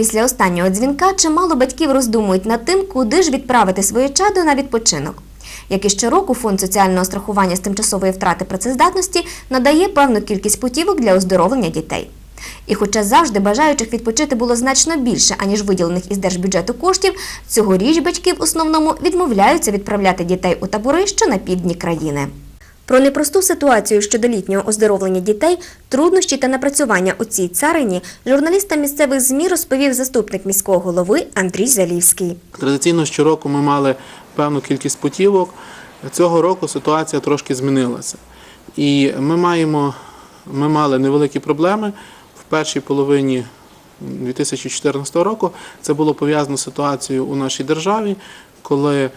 Після останнього дзвінка чимало батьків роздумують над тим, куди ж відправити своє чадо на відпочинок. Як і щороку, фонд соціального страхування з тимчасової втрати працездатності надає певну кількість путівок для оздоровлення дітей. І хоча завжди бажаючих відпочити було значно більше, аніж виділених із держбюджету коштів, цьогоріч батьки в основному відмовляються відправляти дітей у табори, що на півдні країни. Про непросту ситуацію щодо літнього оздоровлення дітей, труднощі та напрацювання у цій царині журналістам місцевих ЗМІ розповів заступник міського голови Андрій Залівський. Традиційно щороку ми мали певну кількість путівок. Цього року ситуація трошки змінилася. І ми маємо, ми мали невеликі проблеми в першій половині 2014 року. Це було пов'язано з ситуацією у нашій державі, коли е,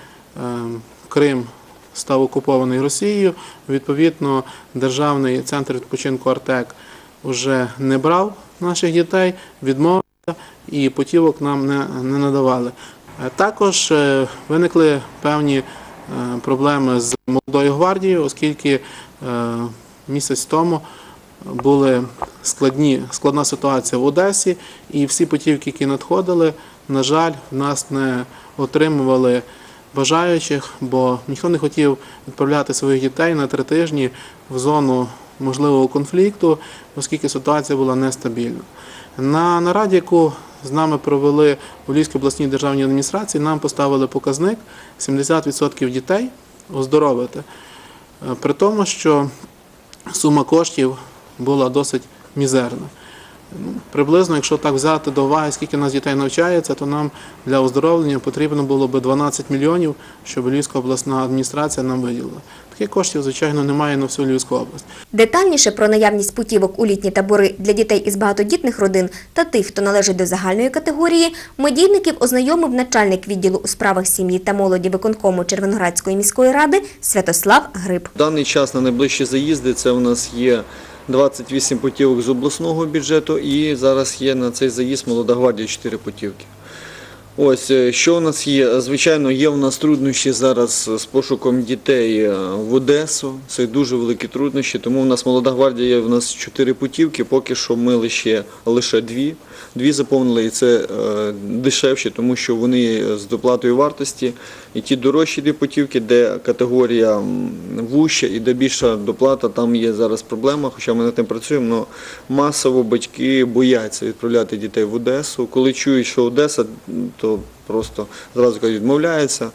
Крим став окупований Росією. Відповідно, державний центр відпочинку Артек вже не брав наших дітей, відмовився і путівок нам не, не надавали. Е, Також е, виникли певні е, проблеми з молодою гвардією, оскільки місяць тому були складні, складна ситуація в Одесі, і всі путівки, які надходили, на жаль, в нас не отримували бажаючих, бо ніхто не хотів відправляти своїх дітей на три тижні в зону можливого конфлікту, оскільки ситуація була нестабільна. На нараді, яку з нами провели у Львівській обласній державній адміністрації, нам поставили показник 70% дітей оздоровити. При тому, що сума коштів була досить мізерна. Ну, Приблизно, якщо так взяти до уваги, скільки у нас дітей навчається, то нам для оздоровлення потрібно було би 12 мільйонів, щоб Львівська обласна адміністрація нам виділила. Таких коштів, звичайно, немає на всю Львівську область. Детальніше про наявність путівок у літні табори для дітей із багатодітних родин та тих, хто належить до загальної категорії, медійників ознайомив начальник відділу у справах сім'ї та молоді виконкому Червоноградської міської ради Святослав Гриб. В даний час на найближчі заїзди це у нас є 28 путівок з обласного бюджету і зараз є на цей заїзд Молода гвардія 4 путівки. Ось е, що у нас є? Звичайно, є у нас труднощі зараз з пошуком дітей е, в Одесу. Це дуже великі труднощі. Тому у нас молода гвардія є у нас чотири путівки. Поки що ми лише лише дві. Дві заповнили і це е, дешевші, тому що вони з доплатою вартості. І ті дорожчі дві путівки, де категорія вуща і де більша доплата, там є зараз проблема, хоча ми над тим працюємо. але масово батьки бояться відправляти дітей в Одесу. Коли чують, що Одеса, то просто зразу кажуть, відмовляються.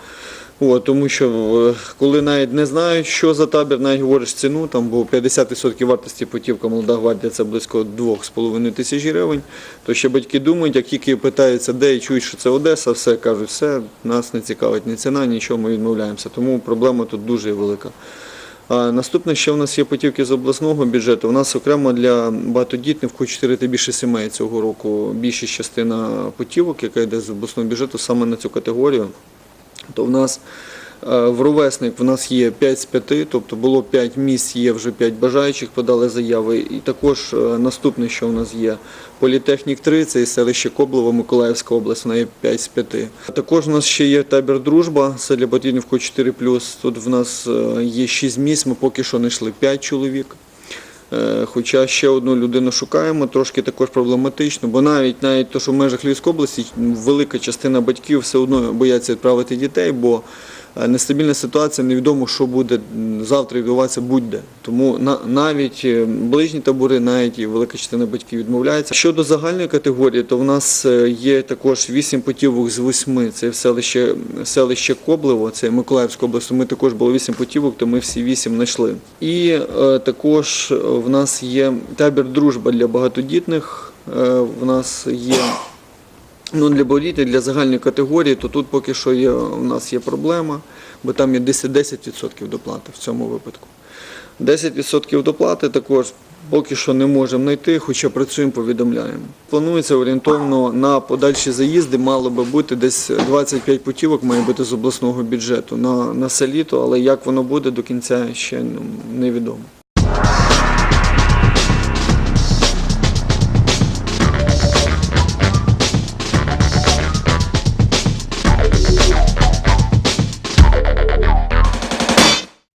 От, тому що е, коли навіть не знають, що за табір, навіть говориш ціну, там бо 50% вартості путівка молода гвардія це близько 2,5 тисяч гривень, то ще батьки думають, як тільки питаються, де і чують, що це Одеса, все кажуть, все, нас не цікавить ні ціна, нічого, ми відмовляємося. Тому проблема тут дуже велика. А наступне, ще у нас є путівки з обласного бюджету. У нас окремо для багатодітних хоч 4 та більше сімей цього року більша частина путівок, яка йде з обласного бюджету саме на цю категорію. То в нас е, в ровесник в нас є 5 з 5, тобто було 5 місць, є вже 5 бажаючих, подали заяви. І також е, наступне, що у нас є, Політехнік 3, це і селище Коблево, Миколаївська область, вона є 5 з 5. Також у нас ще є табір Дружба, для батьків 4 Тут в нас е, є 6 місць, ми поки що знайшли 5 чоловік. Е, Хоча ще одну людину шукаємо, трошки також проблематично, бо навіть навіть то, що в межах Львівської області велика частина батьків все одно бояться відправити дітей, бо нестабільна ситуація, невідомо, що буде завтра відбуватися будь-де. Тому на, навіть е, ближні табори, навіть велика частина батьків відмовляється. Щодо загальної категорії, то в нас е, є також 8 путівок з 8. Це селище, селище Коблево, це Миколаївська область. Ми також було 8 путівок, то ми всі 8 знайшли. І е, також в нас є табір дружба для багатодітних. Е, в нас є Ну, для боріти, для загальної категорії, то тут поки що є, у нас є проблема, бо там є 10%, 10% доплати в цьому випадку. 10% доплати також поки що не можемо знайти, хоча працюємо, повідомляємо. Планується орієнтовно на подальші заїзди, мало би бути десь 25 путівок має бути з обласного бюджету на, на це літо, але як воно буде до кінця ще ну, невідомо.